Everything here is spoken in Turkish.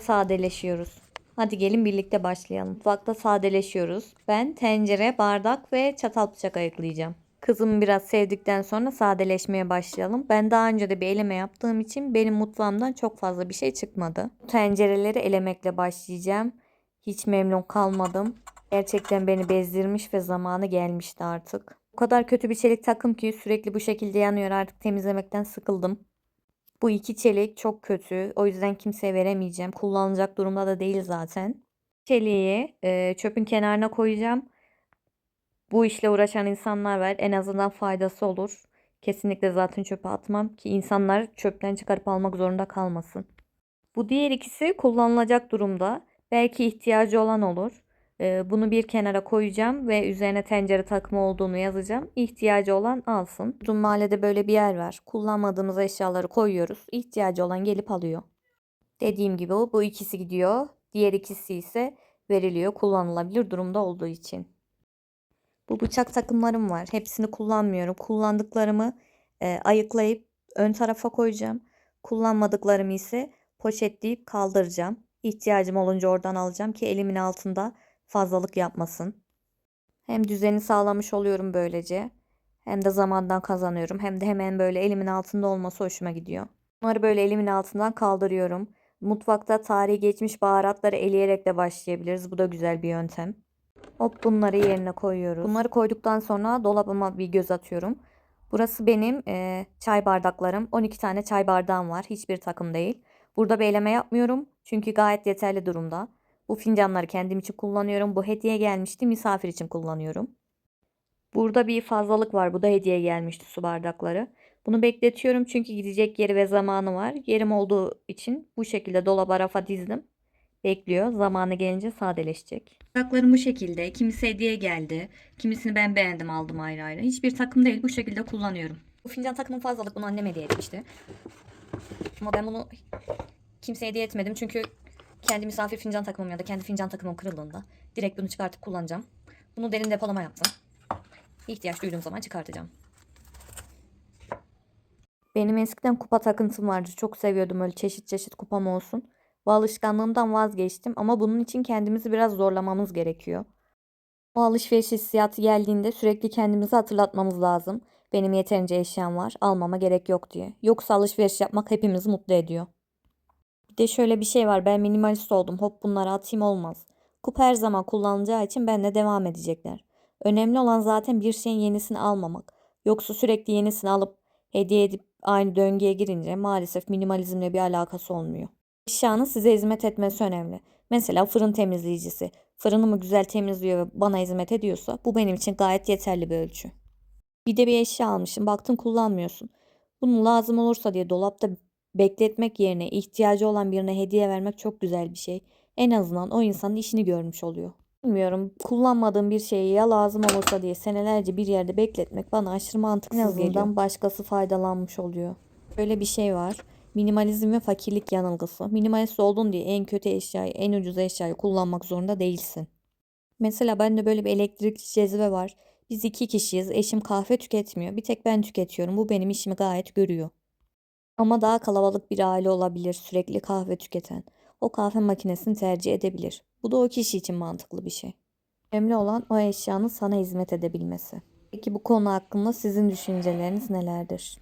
Sadeleşiyoruz. Hadi gelin birlikte başlayalım. Mutfakta sadeleşiyoruz. Ben tencere, bardak ve çatal bıçak ayıklayacağım. Kızımı biraz sevdikten sonra sadeleşmeye başlayalım. Ben daha önce de bir eleme yaptığım için benim mutfağımdan çok fazla bir şey çıkmadı. Tencereleri elemekle başlayacağım. Hiç memnun kalmadım. Gerçekten beni bezdirmiş ve zamanı gelmişti artık. O kadar kötü bir çelik takım ki sürekli bu şekilde yanıyor artık temizlemekten sıkıldım. Bu iki çelik çok kötü. O yüzden kimseye veremeyeceğim. Kullanılacak durumda da değil zaten. Çeliği e, çöpün kenarına koyacağım. Bu işle uğraşan insanlar var. En azından faydası olur. Kesinlikle zaten çöpe atmam ki insanlar çöpten çıkarıp almak zorunda kalmasın. Bu diğer ikisi kullanılacak durumda. Belki ihtiyacı olan olur. Ee, Bunu bir kenara koyacağım ve üzerine tencere takımı olduğunu yazacağım. İhtiyacı olan alsın. Bizim mahallede böyle bir yer var. Kullanmadığımız eşyaları koyuyoruz. İhtiyacı olan gelip alıyor. Dediğim gibi bu ikisi gidiyor. Diğer ikisi ise veriliyor kullanılabilir durumda olduğu için. Bu bıçak takımlarım var. Hepsini kullanmıyorum. Kullandıklarımı e, ayıklayıp ön tarafa koyacağım. Kullanmadıklarımı ise poşetleyip kaldıracağım. İhtiyacım olunca oradan alacağım ki elimin altında fazlalık yapmasın. Hem düzeni sağlamış oluyorum böylece. Hem de zamandan kazanıyorum. Hem de hemen böyle elimin altında olması hoşuma gidiyor. Bunları böyle elimin altından kaldırıyorum. Mutfakta tarihi geçmiş baharatları eleyerek de başlayabiliriz. Bu da güzel bir yöntem. Hop bunları yerine koyuyoruz. Bunları koyduktan sonra dolabıma bir göz atıyorum. Burası benim eee, çay bardaklarım. 12 tane çay bardağım var. Hiçbir takım değil. Burada bir eleme yapmıyorum. Çünkü gayet yeterli durumda. Bu fincanları kendim için kullanıyorum. Bu hediye gelmişti. Misafir için kullanıyorum. Burada bir fazlalık var. Bu da hediye gelmişti su bardakları. Bunu bekletiyorum çünkü gidecek yeri ve zamanı var. Yerim olduğu için bu şekilde dolaba rafa dizdim. Bekliyor. Zamanı gelince sadeleşecek. Bardaklarım bu şekilde. Kimisi hediye geldi. Kimisini ben beğendim aldım ayrı ayrı. Hiçbir takım değil. Bu şekilde kullanıyorum. Bu fincan takımın fazlalık. Bunu annem hediye etmişti. Ama ben bunu kimseye hediye etmedim. Çünkü kendi misafir fincan takımım ya da kendi fincan takımım kırıldığında direkt bunu çıkartıp kullanacağım. Bunu derin depolama yaptım. İhtiyaç duyduğum zaman çıkartacağım. Benim eskiden kupa takıntım vardı. Çok seviyordum öyle çeşit çeşit kupam olsun. Bu alışkanlığımdan vazgeçtim ama bunun için kendimizi biraz zorlamamız gerekiyor. O alışveriş hissiyatı geldiğinde sürekli kendimizi hatırlatmamız lazım. Benim yeterince eşyam var, almama gerek yok diye. Yoksa alışveriş yapmak hepimizi mutlu ediyor. De şöyle bir şey var. Ben minimalist oldum. Hop bunları atayım olmaz. Kupa her zaman kullanılacağı için benimle devam edecekler. Önemli olan zaten bir şeyin yenisini almamak. Yoksa sürekli yenisini alıp hediye edip aynı döngüye girince maalesef minimalizmle bir alakası olmuyor. Eşyanın size hizmet etmesi önemli. Mesela fırın temizleyicisi. Fırınımı güzel temizliyor ve bana hizmet ediyorsa bu benim için gayet yeterli bir ölçü. Bir de bir eşya almışım. Baktın kullanmıyorsun. Bunu lazım olursa diye dolapta bekletmek yerine ihtiyacı olan birine hediye vermek çok güzel bir şey. En azından o insanın işini görmüş oluyor. Bilmiyorum kullanmadığım bir şeyi ya lazım olursa diye senelerce bir yerde bekletmek bana aşırı mantıksız en azından geliyor. başkası faydalanmış oluyor. Böyle bir şey var. Minimalizm ve fakirlik yanılgısı. Minimalist oldun diye en kötü eşyayı, en ucuz eşyayı kullanmak zorunda değilsin. Mesela bende böyle bir elektrikli cezve var. Biz iki kişiyiz. Eşim kahve tüketmiyor. Bir tek ben tüketiyorum. Bu benim işimi gayet görüyor. Ama daha kalabalık bir aile olabilir sürekli kahve tüketen. O kahve makinesini tercih edebilir. Bu da o kişi için mantıklı bir şey. Önemli olan o eşyanın sana hizmet edebilmesi. Peki bu konu hakkında sizin düşünceleriniz nelerdir?